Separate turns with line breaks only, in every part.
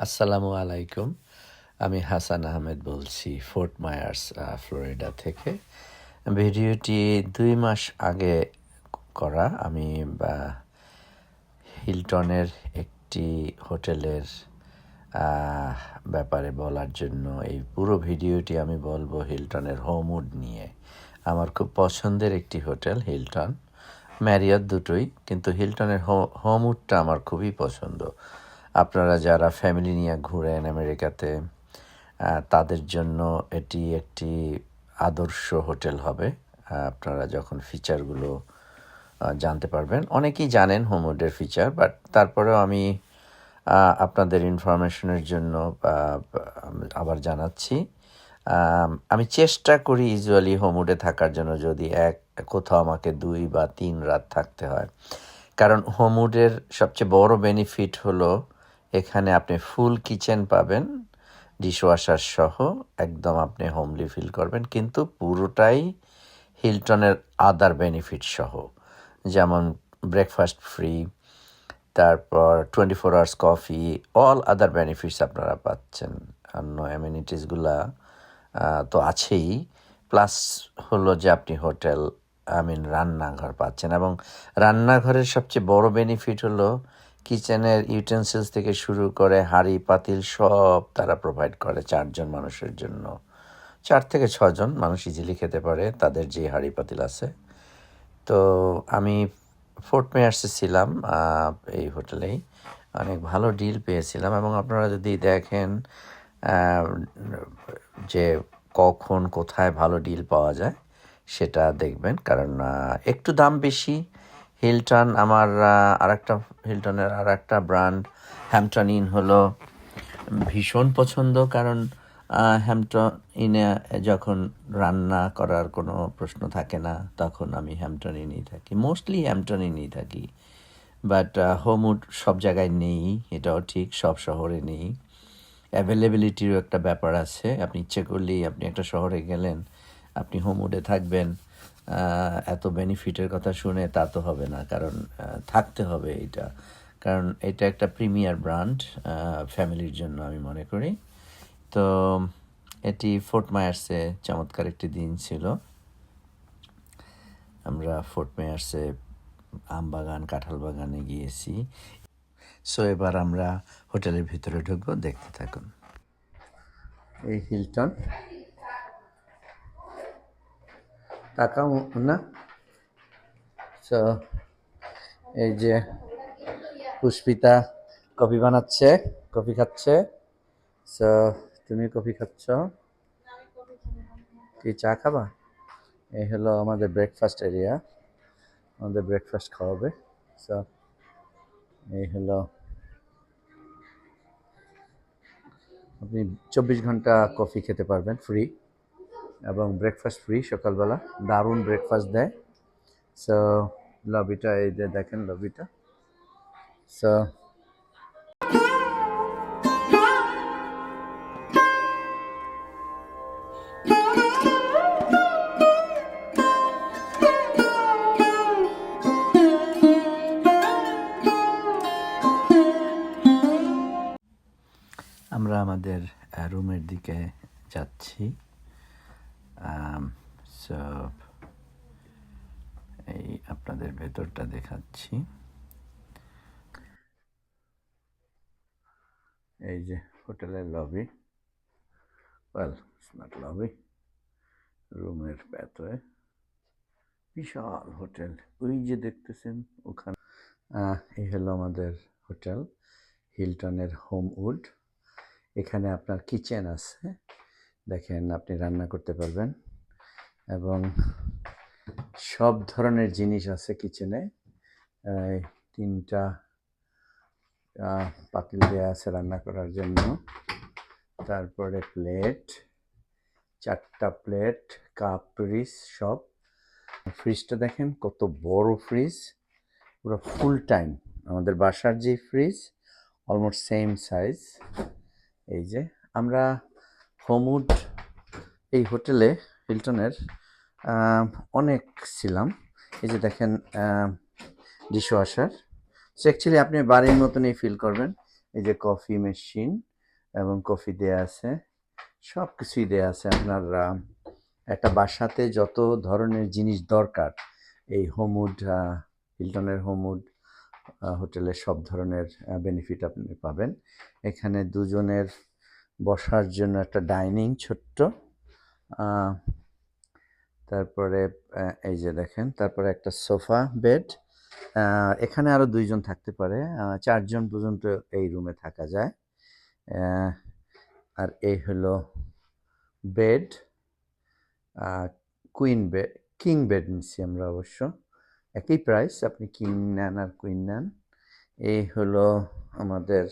আসসালামু আলাইকুম। আমি হাসান আহমেদ বলছি ফোর্ট মায়ার্স ফ্লোরিডা থেকে। ভিডিওটি দুই মাস আগে করা। আমি হিলটনের একটি হোটেলের ব্যাপারে বলার জন্য এই পুরো ভিডিওটি আমি বলব হিলটনের হোমউড নিয়ে। আমার খুব পছন্দের একটি হোটেল, হিলটন। ম্যারিয়ট দুটোই, কিন্তু হিলটনের হোমউডটা আমার খুবই পছন্দ। আপনারা যারা ফ্যামিলি নিয়ে ঘুরেন আমেরিকাতে তাদের জন্য এটি একটি আদর্শ হোটেল হবে। আপনারা যখন ফিচারগুলো জানতে পারবেন। অনেকেই জানেন হোমউডের ফিচার বাট তারপরেও আমি আপনাদের ইনফরমেশনের জন্য আবার জানাচ্ছি। আমি চেষ্টা করি ইউজুয়ালি হোমউডে থাকার জন্য যদি এক, কোথাও আমাকে দুই বা তিন রাত থাকতে হয়। কারণ হোমউডের সবচেয়ে বড় বেনিফিট হলো এখানে আপনি ফুল কিচেন পাবেন ডিশওয়াশার সহ, একদম আপনি হোমলি ফিল করবেন, কিন্তু পুরোটাই হিলটনের আদার বেনিফিট সহ। যেমন ব্রেকফাস্ট ফ্রি তারপর twenty four hours coffee all other benefits আপনারা পাচ্ছেন। অন্য অ্যামিনিটিসগুলা তো আছেই। প্লাস হলো যে আপনি হোটেল আই মিন রান্নাঘর পাচ্ছেন এবং রান্নাঘরের সবচেয়ে বড় বেনিফিট হলো কিচেনের ইউটেন্সিলস থেকে শুরু করে হাঁড়ি, পাতিল সব তারা প্রোভাইড করে চারজন মানুষের জন্য। চার থেকে ছজন মানুষ ইজিলি খেতে পারে, তাদের যে হাঁড়ি, পাতিল আছে। তো আমি ফোর্ট মেয়ার্সে ছিলাম এই হোটেলেই। অনেক ভালো ডিল পেয়েছিলাম এবং আপনারা যদি দেখেন যে কখন, কোথায় ভালো ডিল পাওয়া যায়, সেটা দেখবেন। কারণ একটু দাম বেশি হিলটন আমার আর একটা হিলটনের আর একটা ব্র্যান্ড হ্যাম্পটন ইন হলো ভীষণ পছন্দ কারণ আহ, হ্যাম্পটন ইনে যখন রান্না করার কোনো প্রশ্ন থাকে না তখন আমি হ্যাম্পটন ইনেই থাকি। মোস্টলি হ্যাম্পটন ইনেই থাকি। বাট হোমউড সব জায়গায় নেই এটাও ঠিক সব শহরে নেই। অ্যাভেলেবিলিটিরও একটা ব্যাপার আছে। আপনি ইচ্ছে করলেই আপনি একটা শহরে গেলেন আপনি হোমউডে থাকবেন। এত বেনিফিটের কথা শুনে তা তো হবে না, কারণ থাকতে হবে এটা। কারণ এটা একটা প্রিমিয়ার ব্র্যান্ড ফ্যামিলির জন্য আমি মনে করি। তো, এটি ফোর্ট মায়ার্সে চমৎকার একটি দিন ছিল। আমরা ফোর্ট মেয়ার্সে আম বাগান, কাঁঠাল বাগানে গিয়েছি। সো এবার আমরা হোটেলের ভিতরে ঢুকবো, দেখতে থাকুন। এই হিলটন তাকাও না? সো এই যে পুষ্পিতা কফি বানাচ্ছে, কফি খাচ্ছে। সো তুমি কফি খাচ্ছ? কি চা খাবা? এই হলো আমাদের ব্রেকফাস্ট এরিয়া আমাদের ব্রেকফাস্ট খাওয়াবে। সো এই হলো আপনি চব্বিশ ঘণ্টা কফি খেতে পারবেন ফ্রি এবং ব্রেকফাস্ট ফ্রি সকালবেলা। দারুণ ব্রেকফাস্ট দেয়। সো লবিটা এই যে দেখেন লবিটা সো আমরা আমাদের রুমের দিকে যাচ্ছি। সো এই আপনাদের ভেতরটা দেখাচ্ছি। এই যে হোটেলের লবি ওয়েল নট লবি রুমের ভেতরে। বিশাল হোটেল। ওই যে দেখতেছেন, ওখানে। এই হলো আমাদের হোটেল, হিলটনের হোমউড। এখানে আপনার কিচেন আছে। দেখেন আপনি রান্না করতে পারবেন এবং সব ধরনের জিনিস আছে কিচেনে। তিনটা পাতিল দেওয়া আছে রান্না করার জন্য। তারপরে প্লেট, চারটা প্লেট, কাপ, ফ্রিজ সব। ফ্রিজটা দেখেন কত বড় ফ্রিজ, পুরো ফুল টাইম। আমাদের বাসার যে ফ্রিজ, অলমোস্ট সেম সাইজ। এই যে আমরা হোমউড এই হোটেলে হিলটনের অনেক ছিলাম। এই যে দেখেন ডিশ ওয়াশার সো অ্যাকচুয়ালি আপনি বাড়ির মতনই ফিল করবেন। এই যে কফি মেশিন এবং কফি দেয়া আছে। সব কিছুই দেয়া আছে আপনার একটা বাসাতে যত ধরনের জিনিস দরকার, এই হোমউড হিলটনের হোমউড হোটেলে সব ধরনের বেনিফিট আপনি পাবেন। এখানে দুজনের বসার জন্য একটা ডাইনিং ছোট্ট। তারপরে এই যে দেখেন, তারপরে একটা সোফা বেড। এখানে আরও দুইজন থাকতে পারে। চারজন পর্যন্ত এই রুমে থাকা যায়। আর এই হলো bed. Queen bed king bed নিচ্ছি আমরা অবশ্য। একই প্রাইস, আপনি কিং নেন আর কুইন নেন। এই হলো আমাদের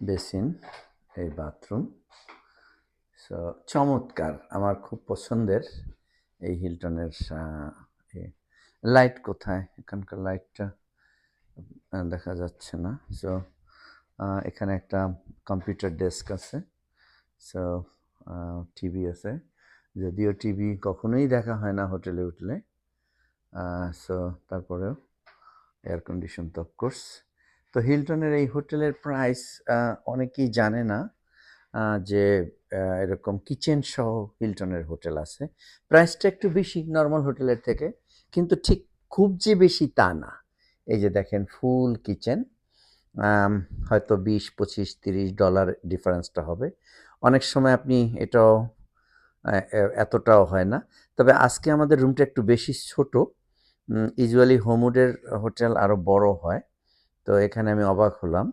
বেসিন, এই বাথরুম। সো চমৎকার, আমার খুব পছন্দের এই হিলটনের লাইট কোথায়? এখানকার লাইটটা দেখা যাচ্ছে না। সো এখানে একটা কম্পিউটার ডেস্ক আছে। সো টিভি আছে। যদিও টিভি কখনোই দেখা হয় না হোটেলে উঠলে। সো তারপরেও এয়ার কন্ডিশন তো অফকোর্স তো হিলটনের এই হোটেলের প্রাইস অনেকেই জানে না যে এরকম কিচেন সহ হিলটনের হোটেল আছে। প্রাইসটা একটু বেশি নর্মাল হোটেলের থেকে, কিন্তু ঠিক খুব যে বেশি তা না। এই যে দেখেন, ফুল কিচেন হয়তো বিশ, পঁচিশ, তিরিশ ডলার ডিফারেন্সটা হবে। অনেক সময় আপনি এটাও এতটাও হয় না। তবে আজকে আমাদের রুমটা একটু বেশি ছোট। ইউজুয়ালি হোমউডের হোটেল আরও বড় হয়। তো এখানে আমি অবাক হলাম।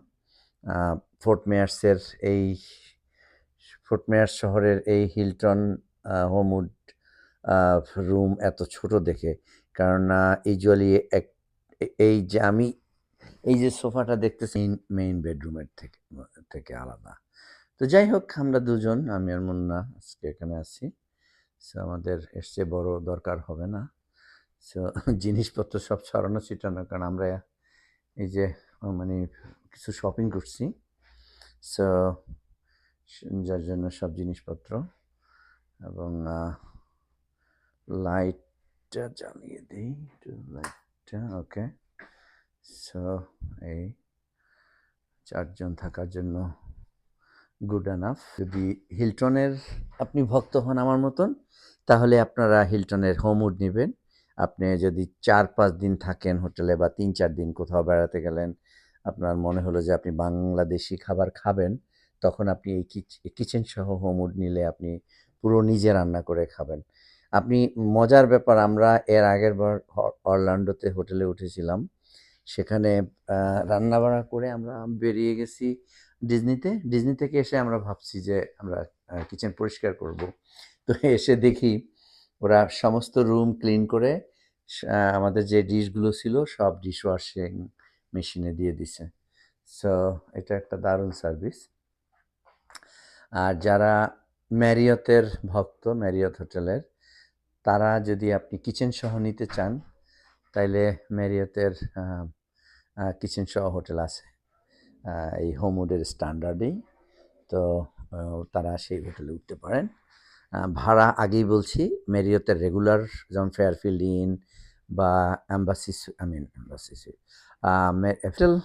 ফোর্ট মেয়ার্সের এই ফোর্ট মেয়ার্স শহরের এই হিলটন হোমউড রুম এত ছোট দেখে। কারণ ইউজুয়ালি এক, এই যে আমি, এই যে সোফাটা দেখতেছি মেইন বেডরুমের থেকে থেকে আলাদা। তো যাই হোক, আমরা দুজন, আমি আর মুন্না আজকে এখানে আছি। সো আমাদের এর চেয়ে বড় দরকার হবে না। সো জিনিসপত্র সব ছড়ানো ছিটানো কারণ আমরা এই যে মানে কিছু শপিং করছি। সো যার জন্য সব জিনিসপত্র এবং লাইটটা জ্বালিয়ে দিই লাইটটা ওকে সো এই চারজন থাকার জন্য গুড এনাফ যদি হিলটনের আপনি ভক্ত হন আমার মতন, তাহলে আপনারা হিলটনের হোমউড নেবেন। আপনি যদি চার পাঁচ দিন থাকেন হোটেলে বা তিন চার দিন কোথাও বেড়াতে গেলেন, আপনার মনে হলো যে আপনি বাংলাদেশি খাবার খাবেন, তখন আপনি এই কিচেন সহ হোমউড নিলে আপনি পুরো নিজে রান্না করে খাবেন। আপনি মজার ব্যাপার, আমরা এর আগের বার অরল্যান্ডোতে হোটেলে উঠেছিলাম, সেখানে রান্না করে আমরা বেরিয়ে গেছি ডিজনিতে। ডিজনি থেকে এসে আমরা ভাবছি যে আমরা কিচেন পরিষ্কার করব। তো এসে দেখি ওরা সমস্ত রুম ক্লিন করে আমাদের যে ডিশগুলো ছিল সব ডিশ ওয়াশিং মেশিনে দিয়ে দিছে। সো এটা একটা দারুণ সার্ভিস আর যারা ম্যারিয়তের ভক্ত ম্যারিয়ত হোটেলের, তারা যদি আপনি কিচেন সহ নিতে চান, তাইলে ম্যারিয়তের কিচেন সহ হোটেল আছে। এই হোমউডের স্ট্যান্ডার্ডেই তো তারা সেই হোটেলে উঠতে পারেন। ভাড়া আগেই বলছি ম্যারিয়তের রেগুলার যেমন ফেয়ারফিল্ড ইন বা Embassy I mean Embassy hotel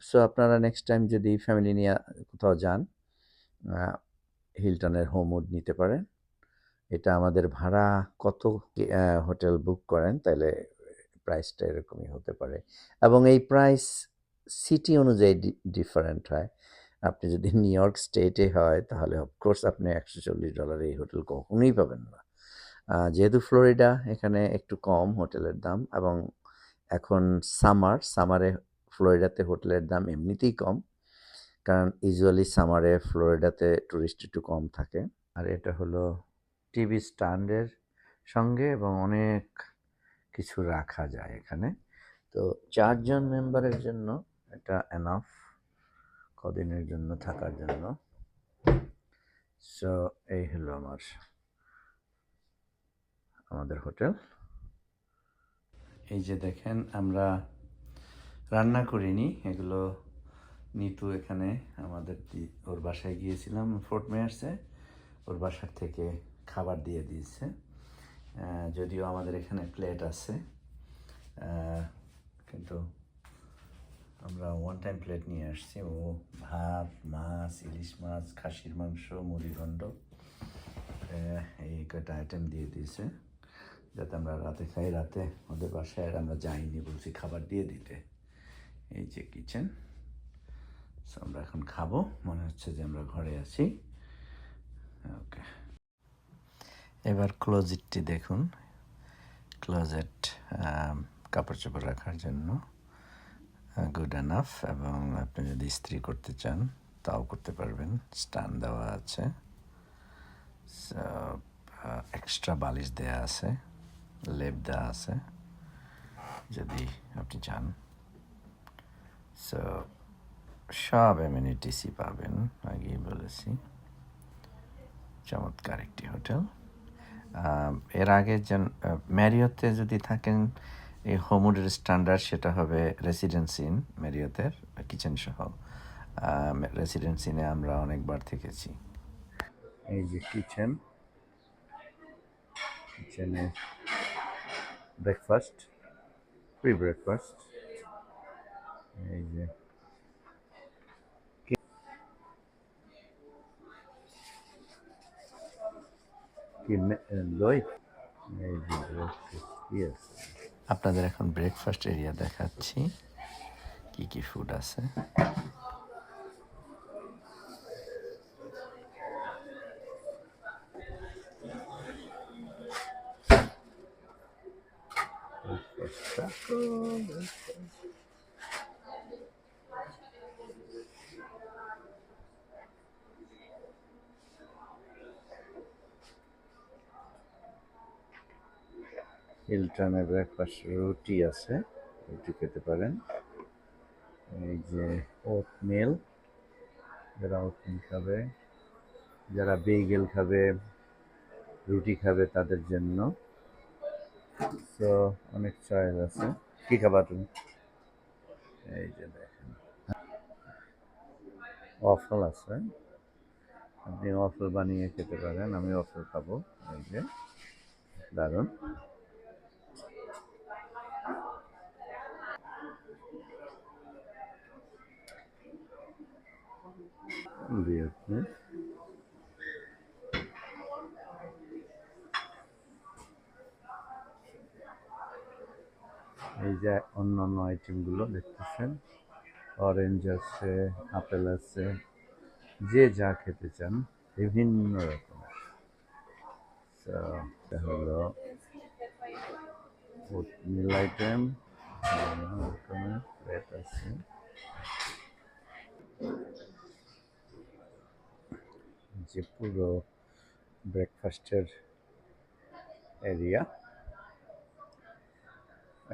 so আপনারা নেক্সট টাইম যদি ফ্যামিলি নিয়ে কোথাও যান হিলটনের হোমউড নিতে পারেন। এটা আমাদের ভাড়া কত হোটেল বুক করেন, তাহলে প্রাইসটা এরকমই হতে পারে। এবং এই প্রাইস সিটি অনুযায়ী ডিফারেন্ট হয়। আপনি যদি নিউ ইয়র্ক স্টেটে হয়, তাহলে অফকোর্স আপনি একশো চল্লিশ ডলার এই হোটেল কখনোই পাবেন না। যেহেতু ফ্লোরিডা এখানে একটু কম হোটেলের দাম এবং এখন সামার সামারে ফ্লোরিডাতে হোটেলের দাম এমনিতেই কম, কারণ ইউজুয়ালি সামারে ফ্লোরিডাতে টুরিস্ট একটু কম থাকে। আর এটা হলো টিভি স্ট্যান্ডের সঙ্গে এবং অনেক কিছু রাখা যায় এখানে। তো চারজন মেম্বারের জন্য এটা এনাফ কদিনের জন্য, থাকার জন্য। সো এই হলো আমার, আমাদের হোটেল। এই যে দেখেন, আমরা রান্না করিনি। এগুলো নিতু এখানে আমাদের ওর বাসায় গিয়েছিলাম ফোর্ট মেয়ার্সে ওর বাসার থেকে খাবার দিয়ে দিয়েছে। যদিও আমাদের এখানে প্লেট আছে। কিন্তু আমরা ওয়ান টাইম প্লেট নিয়ে আসছি। ও ভাত, মাছ, ইলিশ মাছ, খাসির মাংস মুড়িঘণ্ড এই কয়টা আইটেম দিয়ে দিয়েছে, যাতে আমরা রাতে খাই। রাতে ওদের বাসায় আমরা যাইনি বলছি খাবার দিয়ে দিতে। এই যে কিচেন আমরা এখন খাব। মনে হচ্ছে যে আমরা ঘরে আছি। ওকে এবার ক্লোজেটটি দেখুন। ক্লোজেট কাপড় চোপড় রাখার জন্য। গুড এনাফ এবং আপনি যদি ইস্ত্রি করতে চান, তাও করতে পারবেন। স্টান দেওয়া আছে। এক্সট্রা বালিশ দেওয়া আছে। লেপ দেওয়া আছে। যদি আপনি চান। সো সব এমিনিটিসই পাবেন, আগেই বলেছি। চমৎকার একটি হোটেল। এর আগে যেন ম্যারিয়তে যদি থাকেন এই হোমুডের স্ট্যান্ডার্ড সেটা হবে রেসিডেন্সি ইন ম্যারিয়তের কিচেন সহ। রেসিডেন্সি ইনে আমরা অনেকবার থেকেছি। এই যে কিচেন কিচেনে ব্রেকফাস্ট প্রি ব্রেকফাস্ট এই যে কি দই। এই যে breakfast, yes. আপনাদের এখন ব্রেকফাস্ট এরিয়া দেখাচ্ছি। কি কি ফুড আছে? Breakfast হিলটনে ব্রেকফাস্ট রুটি আছে, রুটি খেতে পারেন। এই যে ওট মিল যারা ওট মিল খাবে, যারা বেগেল খাবে, রুটি খাবে তাদের জন্য। তো অনেক চয়েস আছে। কি খাবা তুমি? এই যে দেখেন। অফল আছে। আপনি অফল বানিয়ে খেতে পারেন, আমি অফল খাব। এই যে, দারুণ। Vietnam. এই যে অন্য অন্য আইটেমগুলো দেখতেছেন। অরেঞ্জ আছে আপেল আছে, যে যা খেতে চান, বিভিন্ন রকমের। হলো মিল আইটেম রকমের আছে। যে পুরো ব্রেকফাস্টের এরিয়া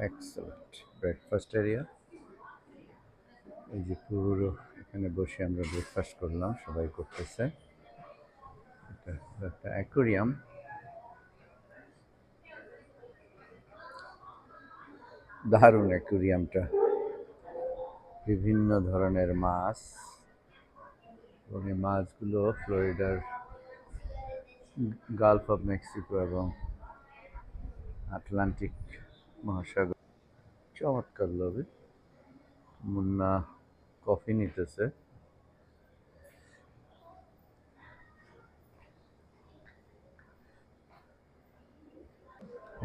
এক্সেলেন্ট ব্রেকফাস্ট এরিয়া এই যে পুরো এখানে বসে আমরা ব্রেকফাস্ট করলাম, সবাই করতেছে। এটা একটা অ্যাকোরিয়াম দারুণ অ্যাকোরিয়ামটা বিভিন্ন ধরনের মাছ। এবং এই মাছগুলো ফ্লোরিডার, গালফ অফ মেক্সিকো এবং আটলান্টিক মহাসাগর। চমৎকার লবি মুন্না কফি নিতেছে।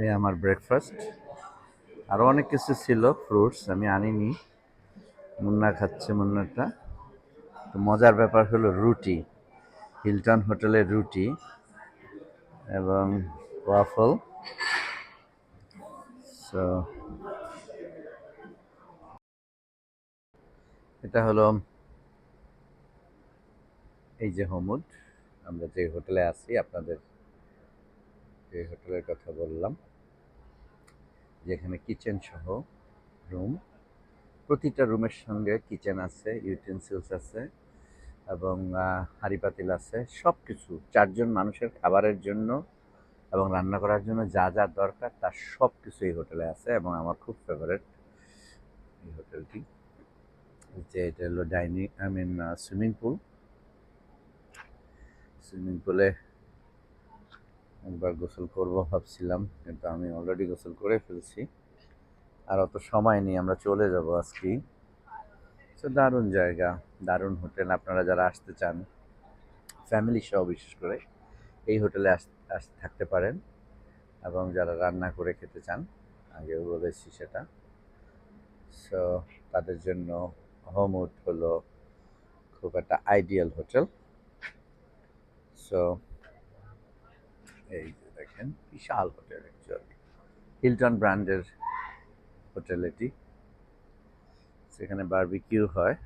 এই আমার ব্রেকফাস্ট আরও অনেক কিছু ছিল ফ্রুটস আমি আনিনি। মুন্না খাচ্ছে মুন্নাটা। মজার ব্যাপার হলো রুটি, হিলটন হোটেলের রুটি এবং ওয়াফল। সো এটা হলো এই যে হোমুড আমরা যে হোটেলে আছি, আপনাদের যে হোটেলের কথা বললাম, যেখানে কিচেন সহ রুম, প্রতিটা রুমের সঙ্গে কিচেন আছে, ইউটেন্সিলস আছে এবং হাঁড়ি পাতিল আছে সব কিছু চারজন মানুষের খাবারের জন্য এবং রান্না করার জন্য যা যা দরকার তার সব কিছু এই হোটেলে আছে এবং আমার খুব ফেভারেট এই হোটেলটি। যে এটা হলো dining I mean swimming pool swimming পুলে একবার গোসল করব ভাবছিলাম, কিন্তু আমি অলরেডি গোসল করে ফেলছি। আর অত সময় নেই, আমরা চলে যাব আজকেই। তো দারুণ জায়গা। দারুণ হোটেল আপনারা যারা আসতে চান ফ্যামিলি সহ বিশেষ করে, এই হোটেলে আস থাকতে পারেন এবং যারা রান্না করে খেতে চান, আগেও বলেছি সেটা। সো তাদের জন্য হোমউড হলো খুব একটা আইডিয়াল হোটেল। সো এই যে দেখেন, বিশাল হোটেল অ্যাকচুয়ালি হিলটন ব্র্যান্ডের হোটেল এটি। সেখানে বারবিকিউ হয়।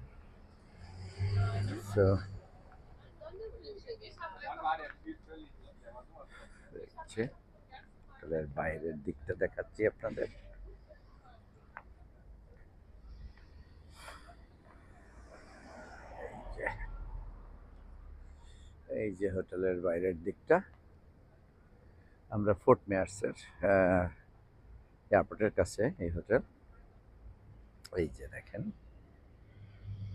হোটেলের বাইরের দিকটা দেখাচ্ছি আপনাদের। এই যে। হোটেলের বাইরের দিকটা। আমরা ফোর্ট মেয়ার্সের এয়ারপোর্টের কাছে এই হোটেল। এই যে দেখেন।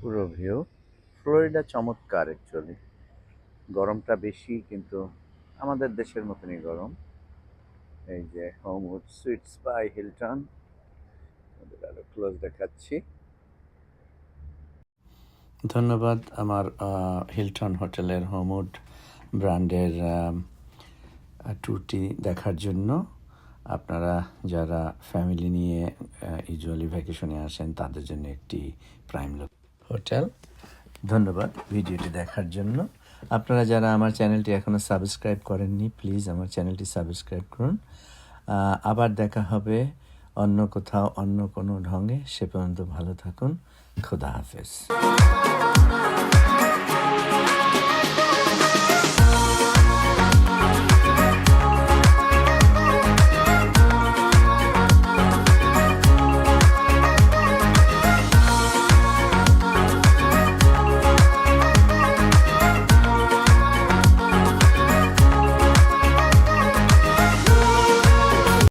পুরো ভিউ। ফ্লোরিডা চমৎকার অ্যাকচুয়ালি গরমটা বেশি, কিন্তু আমাদের দেশের মতনই গরম। এই যে হোমউড সুইটস বাই হিলটন আরও ক্লোজ দেখাচ্ছি। ধন্যবাদ আমার হিলটন হোটেলের হোমউড ব্র্যান্ডের ট্যুরটি দেখার জন্য। আপনারা যারা ফ্যামিলি নিয়ে ইউজুয়ালি ভ্যাকেশনে আসেন, তাদের জন্য একটি প্রাইম হোটেল। ধন্যবাদ ভিডিওটি দেখার জন্য। আপনারা যারা আমার চ্যানেলটি এখনও সাবস্ক্রাইব করেননি, প্লিজ আমার চ্যানেলটি সাবস্ক্রাইব করুন। আবার দেখা হবে অন্য কোথাও অন্য কোনো ঢঙে। সে পর্যন্ত ভালো থাকুন। খোদা হাফেজ।